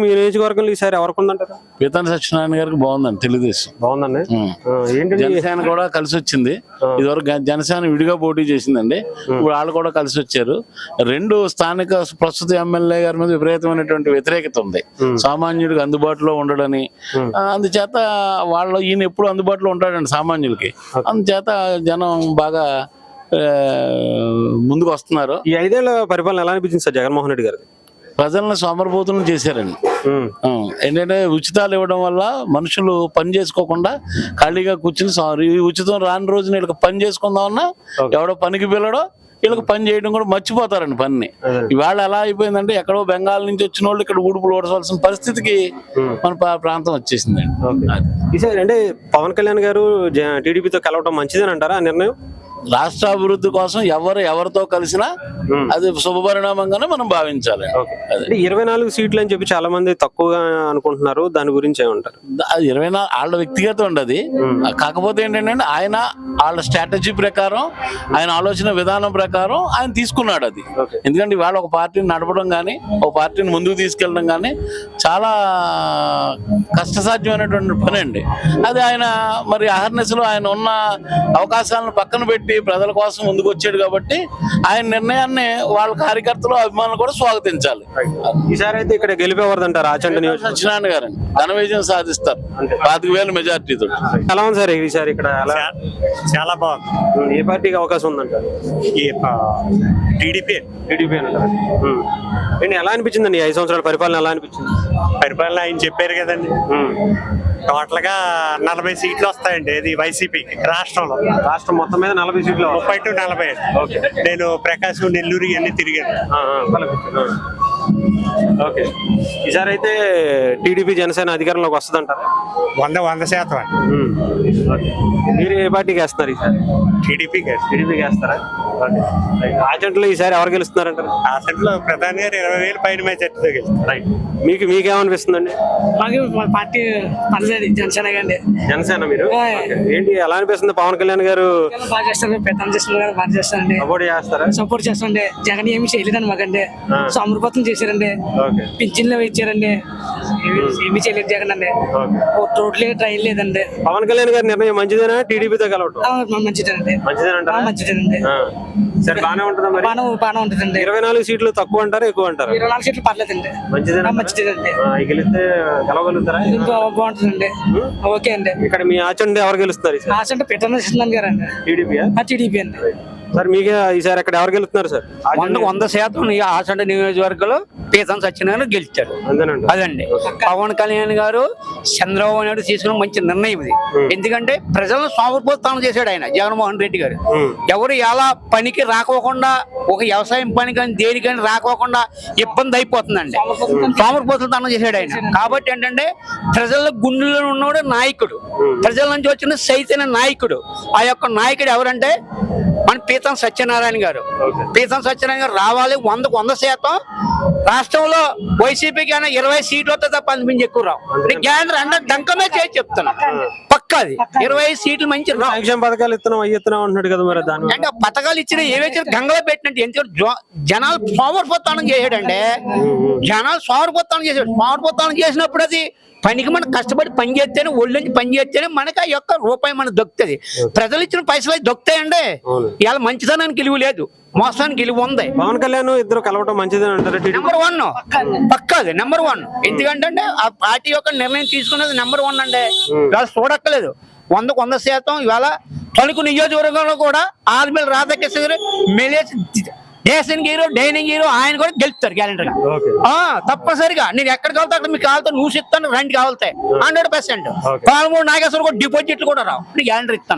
మీ నియోజకవర్గంలో ఈసారి ఎవరికి ఉందంటారు? పీతాన్ సత్యనారాయణ గారికి బాగుందండి తెలుగుదేశం. బాగుందండి. జనసేన కూడా కలిసి వచ్చింది ఇదివరకు జనసేన విడిగా పోటీ చేసిందండి. ఇప్పుడు వాళ్ళు కూడా కలిసి వచ్చారు రెండు స్థానిక ప్రస్తుత ఎమ్మెల్యే గారి మీద విపరీతమైనటువంటి వ్యతిరేకత ఉంది. సామాన్యుడికి అందుబాటులో ఉండడని. అందుచేత వాళ్ళు ఈయన ఎప్పుడు అందుబాటులో ఉంటాడండి సామాన్యులకి. అందుచేత జనం బాగా ముందుకు వస్తున్నారు ఈ ఐదేళ్ళ పరిపాలన ఎలా అనిపించింది సార్ జగన్మోహన్ రెడ్డి గారు ప్రజలను సోమరబోతులను చేశారండి. ఏంటంటే ఉచితాలు ఇవ్వడం వల్ల మనుషులు పని చేసుకోకుండా ఖాళీగా కూర్చుని ఉచితం రాని రోజున వీళ్ళకి పని చేసుకుందామన్నా ఎవడో పనికి పిల్లడో వీళ్ళకి పని చేయడం కూడా మర్చిపోతారండి పని ఇవాళ ఎలా అయిపోయిందంటే ఎక్కడో బెంగాల్ నుంచి వచ్చిన వాళ్ళు ఇక్కడ ఊడుపులు ఓడవలసిన పరిస్థితికి మన ప్రా- ప్రాంతం వచ్చేసిందండి. అంటే పవన్ కళ్యాణ్ గారు టీడీపీతో కలవటం మంచిదని అంటారా ఆ నిర్ణయం? రాష్ట్ర అభివృద్ధి కోసం ఎవరు ఎవరితో కలిసినా అది శుభపరిణామంగానే మనం భావించాలి. అది. ఇరవై నాలుగు సీట్లు అని చెప్పి చాలా మంది తక్కువగా అనుకుంటున్నారు దాని గురించి ఏమంటారు అది ఇరవై నాలుగు వాళ్ళ వ్యక్తిగత ఉండదు కాకపోతే ఏంటంటే ఆయన వాళ్ళ స్ట్రాటజీ ప్రకారం ఆయన ఆలోచన విధానం ప్రకారం ఆయన తీసుకున్నాడు అది. ఎందుకంటే ఇవాళ ఒక పార్టీని నడపడం కానీ ఒక పార్టీని ముందుకు తీసుకెళ్ళడం కానీ చాలా కష్టసాధ్యమైనటువంటి పని అండి. అది ఆయన మరి అహర్నెస్లో ఆయన ఉన్న అవకాశాలను పక్కన పెట్టి ప్రజల కోసం ముందుకు వచ్చాడు కాబట్టి ఆయన నిర్ణయాన్ని వాళ్ళ కార్యకర్తలు అభిమానులు కూడా స్వాగతించాలి. ఈసారి అయితే ఇక్కడ గెలిపేవారు ఆచంట సత్యనారాయణ గారు. ఘన విజయం సాధిస్తారు. పాతిక వేల మెజార్టీతో ఎలా ఉంది సార్ ఈసారి ఇక్కడ? ఎలా? చాలా బాగుంది. ఏ పార్టీకి అవకాశం ఉందంటారు? ఈ టీడీపీ టీడీపీ అంటారు. ఎలా అనిపించిందండి ఈ ఐదు సంవత్సరాల పరిపాలన ఎలా అనిపించింది? పరిపాలన ఆయన చెప్పారు కదండి. టోటల్గా నలభై సీట్లు వస్తాయండి ఇది వైసీపీకి రాష్ట్రంలో. రాష్ట్రం మొత్తం మీద నలభై సీట్లు ముప్పై టు నలభై. నేను ప్రకాశం నెల్లూరు ఇవన్నీ తిరిగాను. ఓకే. ఈసారి అయితే టీడీపీ జనసేన అధికారంలోకి వస్తుందంటారా? వంద వంద శాతం అండి. మీరు ఏ పార్టీకి వేస్తున్నారు ఈసారి? టీడీపీకి టీడీపీకి వేస్తారా? ఆచంట్లో ఈసారి ఎవరు గెలుస్తున్నారంటారు? ఆ సెంట్లో ప్రధాని గారు ఇరవై వేలు పైన మెజార్టీతో గెలిచారు రైట్. మీకు మీకేమనిపిస్తుందండి? మాకు మా పార్టీ పనిచేది జనసేన అండి జనసేన మీరు? ఆయ్. ఓకే. ఏంటి ఎలా అనిపిస్తుంది పవన్ కళ్యాణ్ గారు? బాగా చేస్తారు పెద్దలు చేస్తున్నారు కదా బాగా చేస్తారండి. సపోర్ట్ చేస్తారా? సపోర్ట్ చేస్తారండి. జగన్ ఏమి చేయలేదండి మాకండి సమృపత్నం చేశారండి. ఓకే పింఛన్లు ఇచ్చారండి ఏమి- ఏమీ చేయలేదు జగన్ అండి ఓకే ఓ రోడ్లే ట్రైన్ లేదండి. పవన్ కళ్యాణ్ గారి నిర్ణయం మంచిదేనా? టీడీపీతో కలవటం? ఆ, మ- మంచిదేనండి. మంచిదేనండి. సరే బాగానే ఉంటుందా మరి? బాగా ఉంటుందండి. ఇరవై నాలుగు సీట్లు తక్కువ అంటారా ఎక్కువ అంటారా? ఇరవై నాలుగు సీట్లు పర్లేదండి. మంచిదేనా? ఆ, మంచిదేనండి. ఆ, ఈ గెలిస్తే గెలవగలుగుతారా బాగుంటుందండి. ఓకే అండి. ఇక్కడ మీ ఆచండి ఎవరు గెలుస్తారు ఈసారి? ఆశ అంటే పెట్టిన గారు అండి టీడీపీయా? టీడీపీ అండి. సార్ మీకే ఈసారి అక్కడ ఎవరు గెలుస్తున్నారు సార్? వందకు వంద శాతం ఈ ఆసండ నియోజకవర్గంలో పీతం సత్యనారాయణ గెలిచాడు. అంతేనండి. అదండి. పవన్ కళ్యాణ్ గారు చంద్రబాబు నాయుడు తీసుకున్న మంచి నిర్ణయం ఇది. ఎందుకంటే ప్రజలను సోమరిపోతానం చేశాడు ఆయన జగన్మోహన్ రెడ్డి గారు. ఎవరు ఎలా పనికి రాకోకుండా ఒక వ్యవసాయం పని కానీ దేనికని రాకోకుండా ఇబ్బంది అయిపోతుందండి. సోమరిపోతనం చేశాడు ఆయన. కాబట్టి ఏంటంటే ప్రజల గుండెల్లో ఉన్నవాడు నాయకుడు. ప్రజల నుంచి వచ్చిన చైతన్య నాయకుడు. ఆ యొక్క నాయకుడు ఎవరంటే మన పీతం సత్యనారాయణ గారు. పీతం సత్యనారాయణ గారు రావాలి వందకు వంద శాతం. రాష్ట్రంలో వైసీపీకి అయినా ఇరవై సీట్లు వస్తే తప్ప అంతమించి ఎక్కువ రావు. నేను గ్యారంటీ అంటే డంకమే చేసి చెప్తున్నా. పక్కది ఇరవై సీట్లు మంచి రావు. సంక్షేమ పథకాలు ఇస్తున్నాం అవి ఇస్తున్నాం అంటున్నాడు కదా మరి దాని అంటే ఆ పథకాలు ఇచ్చిన ఏవైతే గంగలో పెట్టినట్టు ఎందుకంటే జో- జనాలు సోమరిపోతానం చేసాడంటే జనాలు సోమరిపోతానం చేసాడు. సోమరిపోతానం చేసినప్పుడు అది పనికి మనం కష్టపడి పని చేస్తేనే ఒళ్ళు నుంచి పని చేస్తేనే మనకి ఆ యొక్క రూపాయి మనకు దొక్కుతుంది ప్రజలు ఇచ్చిన పైసలు అవి దొక్కుతాయండి ఇవాళ మంచితనానికి విలువ లేదు. మోసానికి విలువ ఉంది. పవన్ కళ్యాణ్ ఇద్దరు కలవటం మంచిదని అంటారా నెంబర్ వన్ పక్కది. నెంబర్ వన్ ఎందుకంటే అంటే ఆ పార్టీ యొక్క నిర్ణయం తీసుకున్నది నెంబర్ వన్ అండి. ఇవాళ చూడక్కలేదు వందకు వంద శాతం ఇవాళ తణుకు నియోజకవర్గంలో కూడా ఆర్మీల రాధాకృష్ణ గారు మెలేసి డేసింగ్ హీరో డైనింగ్ హీరో ఆయన కూడా ఓకే ఆ తప్పనిసరిగా. నేను ఎక్కడికి వెళ్తా అక్కడ మీకు కావాలతో నువ్వు ఇస్తాను రెండు కావాలతాయి హండ్రెడ్ పర్సెంట్ పాలమూడు నాగేశ్వర కూడా డిపాజిట్లు కూడా రావు. గ్యారెంటీ ఇస్తాను.